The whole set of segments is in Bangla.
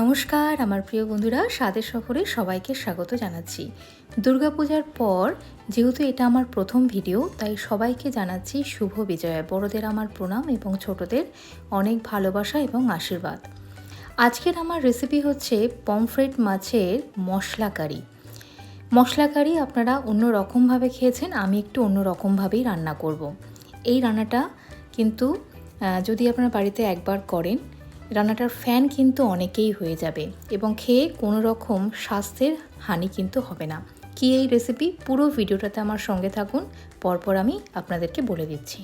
নমস্কার, আমার প্রিয় বন্ধুরা, স্বাদের সফরে সবাইকে স্বাগত জানাচ্ছি। দুর্গাপূজার পর, যেহেতু এটা আমার প্রথম ভিডিও, তাই সবাইকে জানাচ্ছি শুভ বিজয়া। বড়দের আমার প্রণাম এবং ছোটদের অনেক ভালোবাসা এবং আশীর্বাদ। আজকের আমার রেসিপি হচ্ছে পমফ্রেট মাছের মশলা কারি। মশলা কারি আপনারা অন্য রকমভাবে খেয়েছেন, আমি একটু অন্য রকমভাবেই রান্না করব। এই রান্নাটা কিন্তু যদি আপনার বাড়িতে একবার করেন রান্নাটার ফ্যান কিন্তু অনেকেই হয়ে যাবে এবং খেয়ে কোনো রকম স্বাস্থ্যের হানি কিন্তু হবে না। কি এই রেসিপি পুরো ভিডিওটাতে আমার সঙ্গে থাকুন। পরপর আমি আপনাদেরকে বলে দিচ্ছি।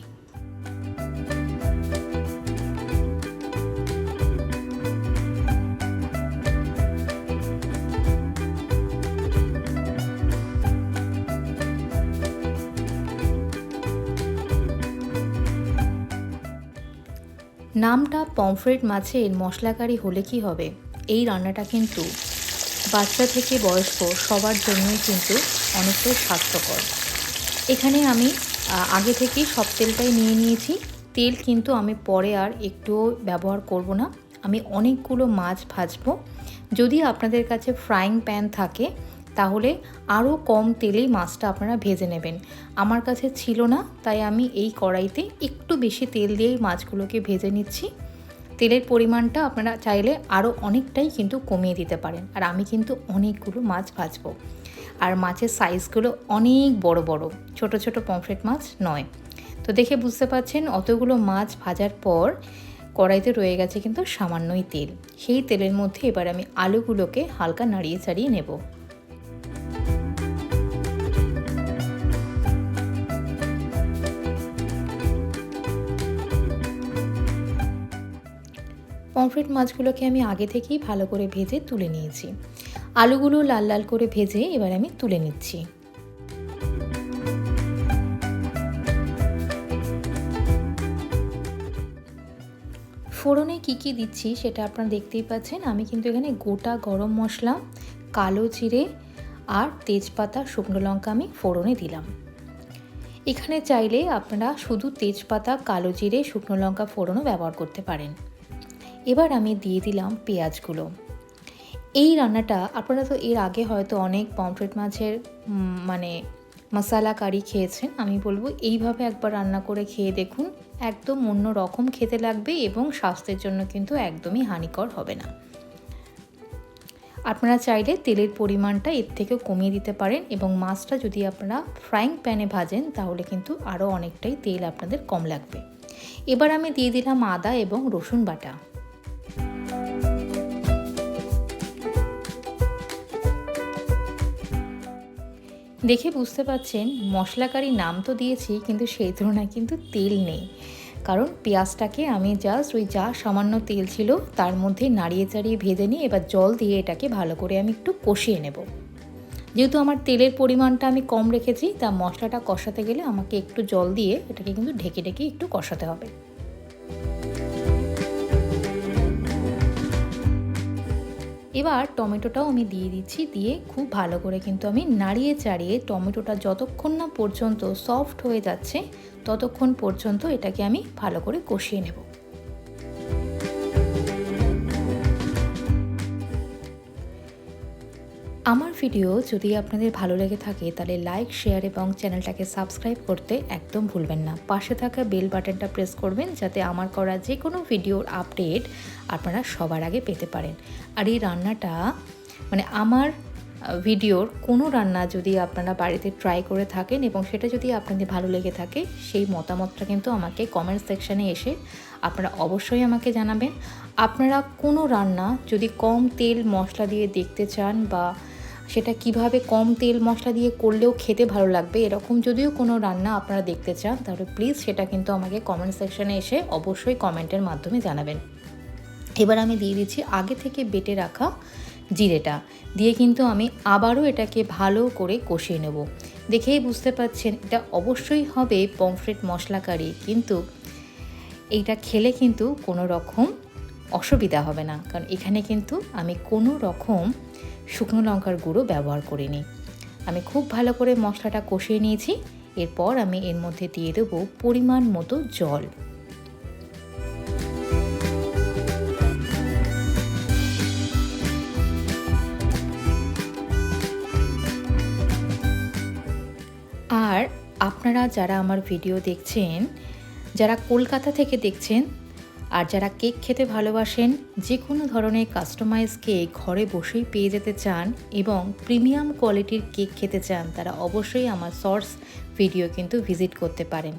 নামটা পমফ্রেট মাছের মশলাকারি হলে কি হবে? এই রান্নাটা কিন্তু বাচ্চা থেকে বয়স্ক সবার জন্যই কিন্তু অনেকটাই স্বাস্থ্যকর। এখানে আমি আগে থেকেই সব তেলটাই নিয়ে নিয়েছি। তেল কিন্তু আমি পরে আর একটুও ব্যবহার করব না। আমি অনেকগুলো মাছ ভাজবো। যদি আপনাদের কাছে ফ্রাইং প্যান থাকে তাহলে আরও কম তেলেই মাছটা আপনারা ভেজে নেবেন। আমার কাছে ছিল না, তাই আমি এই কড়াইতে একটু বেশি তেল দিয়েই মাছগুলোকে ভেজে নিচ্ছি। তেলের পরিমাণটা আপনারা চাইলে আরও অনেকটাই কিন্তু কমিয়ে দিতে পারেন, আর আমি কিন্তু অনেকগুলো মাছ ভাজবো। আর মাছের সাইজগুলো অনেক বড় বড়, ছোট ছোট পমফ্রেট মাছ নয়। তো দেখে বুঝতে পারছেন, অতগুলো মাছ ভাজার পর কড়াইতে রয়ে গেছে কিন্তু সামান্যই তেল। সেই তেলের মধ্যে এবার আমি আলুগুলোকে হালকা নাড়িয়ে চাড়িয়ে নেব। পমফ্রেট মাছগুলোকে আমি আগে থেকেই ভালো করে ভেজে তুলে নিয়েছি। আলুগুলো লাল লাল করে ভেজে এবার আমি তুলে নিচ্ছি। ফোড়নে কি কি দিচ্ছি সেটা আপনারা দেখতেই পাচ্ছেন। আমি কিন্তু এখানে গোটা গরম মশলা, কালো জিরে আর তেজপাতা, শুকনো লঙ্কা আমি ফোড়নে দিলাম। এখানে চাইলে আপনারা শুধু তেজপাতা, কালো জিরে, শুকনো লঙ্কা ফোড়নও ব্যবহার করতে পারেন। এবার আমি দিয়ে দিলাম পেঁয়াজগুলো। এই রান্নাটা, আপনারা তো এর আগে হয়তো অনেক পমফ্রেট মাছের মানে মশালা কারি খেয়েছেন, আমি বলব এইভাবে একবার রান্না করে খেয়ে দেখুন, একদম অন্য রকম খেতে লাগবে এবং স্বাস্থ্যের জন্য কিন্তু একদমই হানিকর হবে না। আপনারা চাইলে তেলের পরিমাণটা এর থেকেও কমিয়ে দিতে পারেন এবং মাছটা যদি আপনারা ফ্রাইং প্যানে ভাজেন, তাহলে কিন্তু আরও অনেকটাই তেল আপনাদের কম লাগবে। এবার আমি দিয়ে দিলাম আদা এবং রসুন বাটা। দেখে বুঝতে পাচ্ছেন মশলাকারি নাম তো দিয়েছি, কিন্তু সেই তুলনায় কিন্তু তেল নেই। কারণ পেঁয়াজটাকে আমি জাস্ট ওই যা সামান্য তেল ছিল, তার মধ্যে নাড়িয়ে চাড়িয়ে ভেজে নিয়ে এবার জল দিয়ে এটাকে ভালো করে আমি একটু কষিয়ে নেব। যেহেতু আমার তেলের পরিমাণটা আমি কম রেখেছি, তা মশলাটা কষাতে গেলে আমাকে একটু জল দিয়ে এটাকে কিন্তু ঢেকে ঢেকে একটু কষাতে হবে। এবার টমেটোটাও আমি দিয়ে দিচ্ছি, দিয়ে খুব ভালো করে কিন্তু আমি নাড়িয়ে চাড়িয়ে টমেটোটা যতক্ষণ না পর্যন্ত সফট হয়ে যাচ্ছে, ততক্ষণ পর্যন্ত এটাকে আমি ভালো করে কষিয়ে নেব। আমার ভিডিও যদি আপনাদের ভালো লেগে থাকে, তাহলে লাইক শেয়ার এবং চ্যানেলটাকে সাবস্ক্রাইব করতে একদম ভুলবেন না। পাশে থাকা বেল বাটনটা প্রেস করবেন যাতে আমার করা যে কোনো ভিডিওর আপডেট আপনারা সবার আগে পেতে পারেন। আর এই রান্নাটা মানে আমার ভিডিওর কোনো রান্না যদি আপনারা বাড়িতে ট্রাই করে থাকেন এবং সেটা যদি আপনাদের ভালো লেগে থাকে, সেই মতামতটা কিন্তু আমাকে কমেন্ট সেকশানে এসে আপনারা অবশ্যই আমাকে জানাবেন। আপনারা কোনো রান্না যদি কম তেল মশলা দিয়ে দেখতে চান বা সেটা কীভাবে কম তেল মশলা দিয়ে করলেও খেতে ভালো লাগবে, এরকম যদিও কোনো রান্না আপনারা দেখতে চান, তাহলে প্লিজ সেটা কিন্তু আমাকে কমেন্ট সেকশানে এসে অবশ্যই কমেন্টের মাধ্যমে জানাবেন। এবার আমি দিয়ে দিচ্ছি আগে থেকে বেটে রাখা জিরেটা, দিয়ে কিন্তু আমি আবারও এটাকে ভালো করে কষিয়ে নেব। দেখেই বুঝতে পাচ্ছেন, এটা অবশ্যই হবে পমফ্রেট মশলা কারি কিন্তু এইটা খেলে কিন্তু কোনো রকম অসুবিধা হবে না। কারণ এখানে কিন্তু আমি কোনো রকম শুকনো লঙ্কার গুঁড়ো ব্যবহার করিনি। আমি খুব ভালো করে মশলাটা কষিয়ে নিয়েছি। এরপর আমি এর মধ্যে দিয়ে দেব পরিমাণ মতো জল। আর আপনারা যারা আমার ভিডিও দেখছেন, যারা কলকাতা থেকে দেখছেন আর যারা কেক খেতে ভালোবাসেন যে কোনো ধরনের কাস্টমাইজ কেক ঘরে বসেই পেয়ে যেতে চান এবং প্রিমিয়াম কোয়ালিটির কেক খেতে চান, তারা অবশ্যই আমার সর্স ভিডিও কিন্তু ভিজিট করতে পারেন।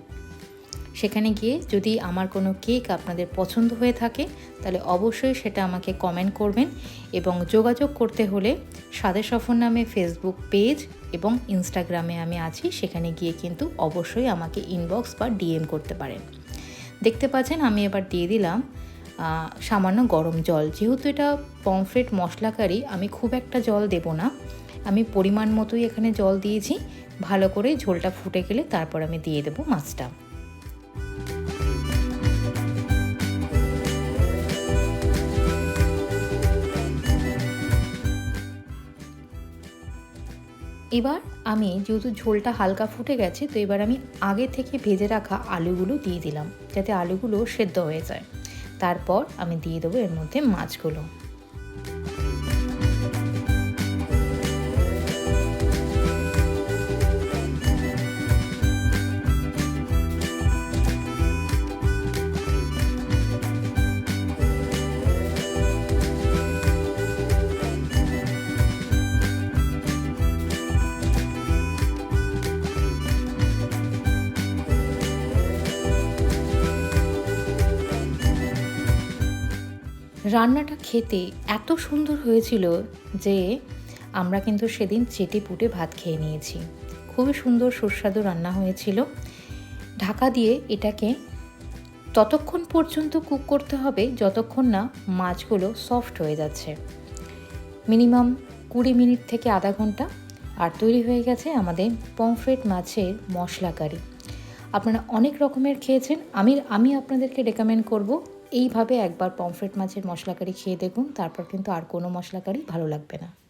সেখানে গিয়ে যদি আমার কোনো কেক আপনাদের পছন্দ হয়ে থাকে, তাহলে অবশ্যই সেটা আমাকে কমেন্ট করবেন এবং যোগাযোগ করতে হলে সাদে সফর নামে ফেসবুক পেজ এবং ইনস্টাগ্রামে আমি আছি, সেখানে গিয়ে কিন্তু অবশ্যই আমাকে ইনবক্স বা ডিএম করতে পারেন। দেখতে পাচ্ছেন, আমি এবার দিয়ে দিলাম সামান্য গরম জল। যেহেতু এটা পমফ্রেট মশলাকারি, আমি খুব একটা জল দেব না। আমি পরিমাণ মতোই এখানে জল দিয়েছি। ভালো করে ঝোলটা ফুটে গেলে তারপর আমি দিয়ে দেবো মাছটা। এবার আমি যেহেতু ঝোলটা হালকা ফুটে গেছে, তো এবার আমি আগে থেকে ভেজে রাখা আলুগুলো দিয়ে দিলাম, যাতে আলুগুলো সেদ্ধ হয়ে যায়। তারপর আমি দিয়ে দেবো এর মধ্যে মাছগুলো। রান্নাটা খেতে এত সুন্দর হয়েছিল যে আমরা কিন্তু সেদিন চেটে পুটে ভাত খেয়ে নিয়েছি। খুবই সুন্দর সুস্বাদু রান্না হয়েছিল। ঢাকা দিয়ে এটাকে ততক্ষণ পর্যন্ত কুক করতে হবে যতক্ষণ না মাছগুলো সফট হয়ে যাচ্ছে। মিনিমাম কুড়ি মিনিট থেকে আধা ঘণ্টা আর তৈরি হয়ে গেছে আমাদের পমফ্রেট মাছের মশলা কারি। আপনারা অনেক রকমের খেয়েছেন। আমি আমি আপনাদেরকে রেকমেন্ড করব এইভাবে একবার পমফ্রেট মাছের মশলা কারি খেয়ে দেখুন, তারপর কিন্তু আর কোনো মশলা কারি ভালো লাগবে না।